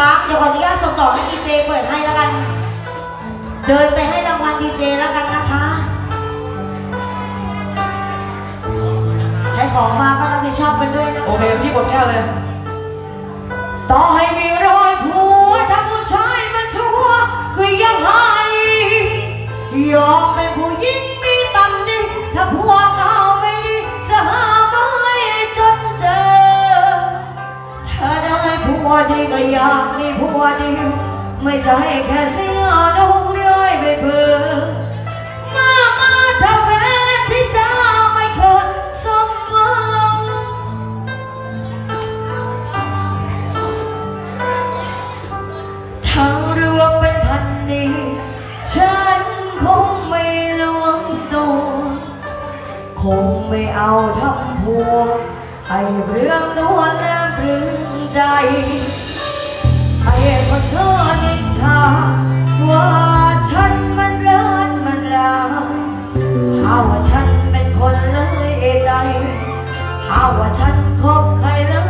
ครับเดี๋ยวขออนุญาตส่งต่อให้ดีเจเปิดให้แล้วกัน เดินไปให้รางวัลดีเจแล้วกันนะคะ ใช้ของมาก็รับผิดชอบกันด้วยนะโอเค พี่หมดแก้วเลย ต่อให้มีรอยผัวถ้า ผัวดีก็อยากมีผัวเดียวไม่ใช่แค่เสียดวงเร้อยไปเบื่อมามาถ้าแพ้ที่เจ้าไม่เคยสมหวังทั้งรวมเป็นพันดีฉันคงไม่รวมตัวคงไม่เอาทำพวให้เรื่องนวลและปลื้มใจ ขอโทษนินทาว่าฉันมันเลิศมันร้าาว่าฉันเป็นคนเลยใจหาว่าฉันคบใครเลย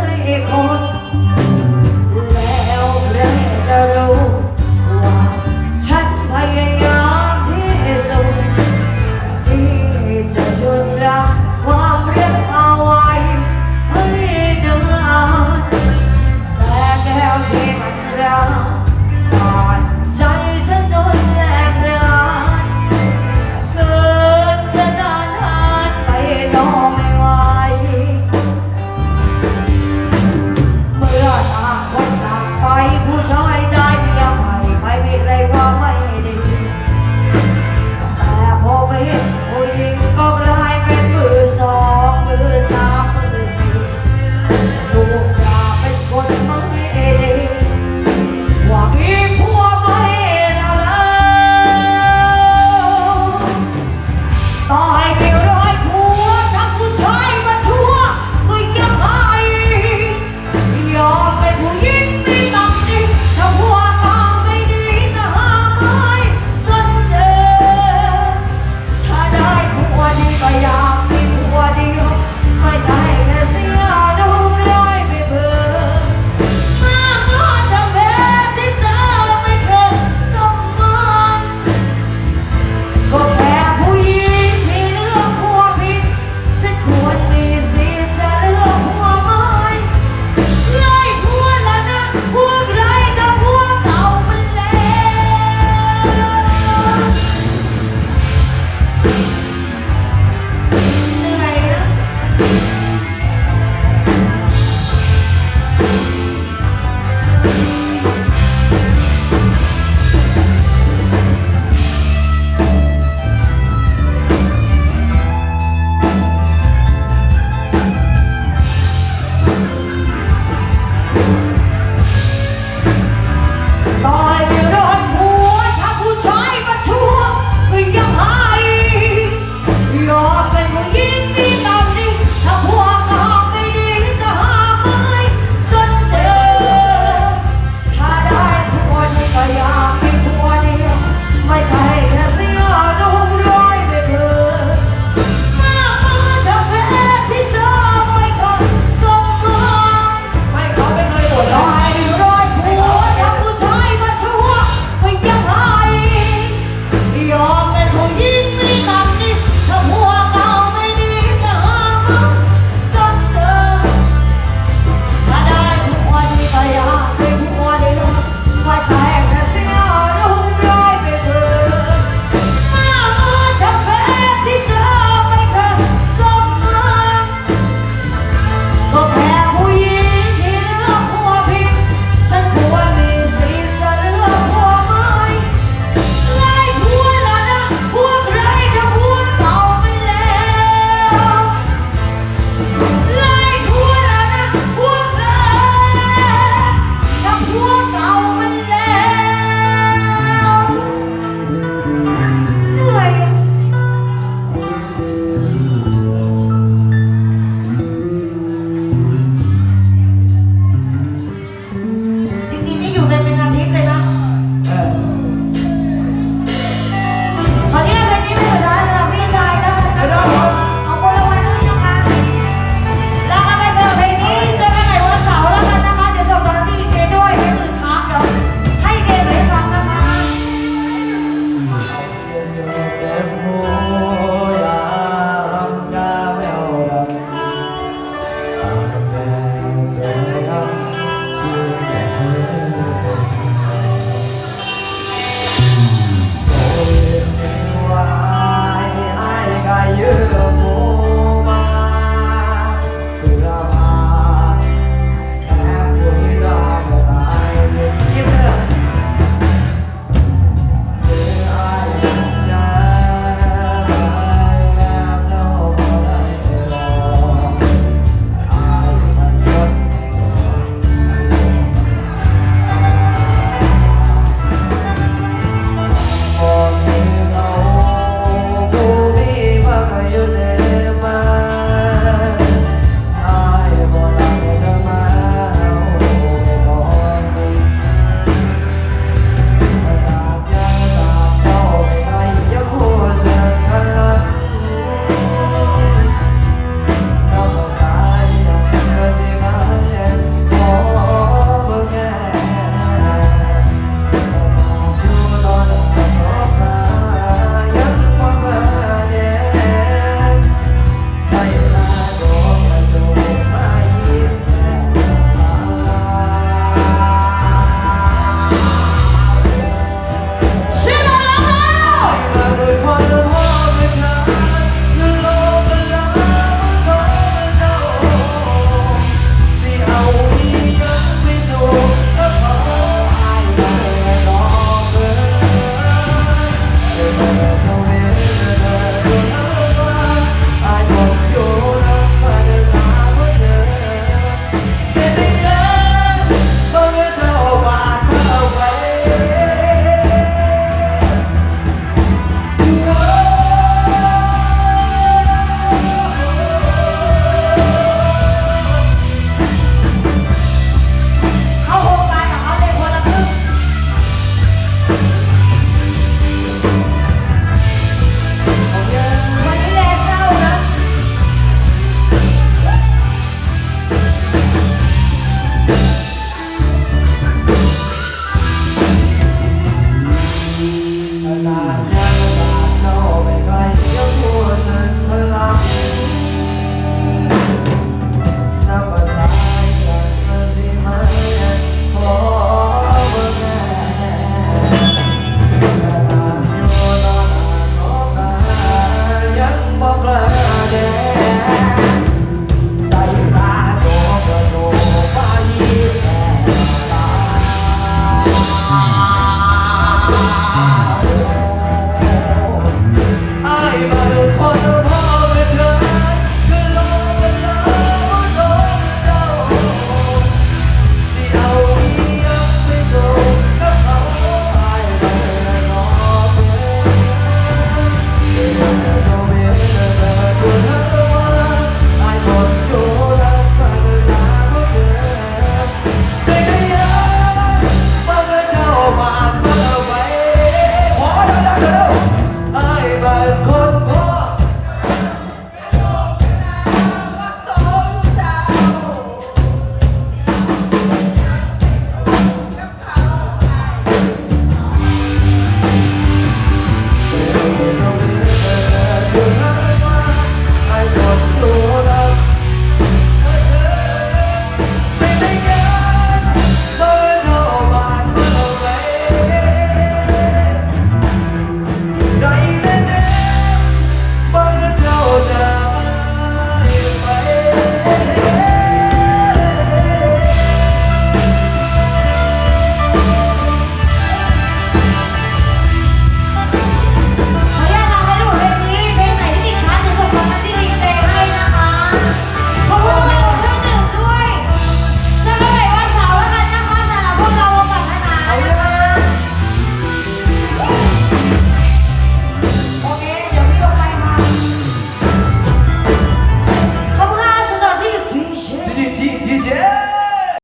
Thank you.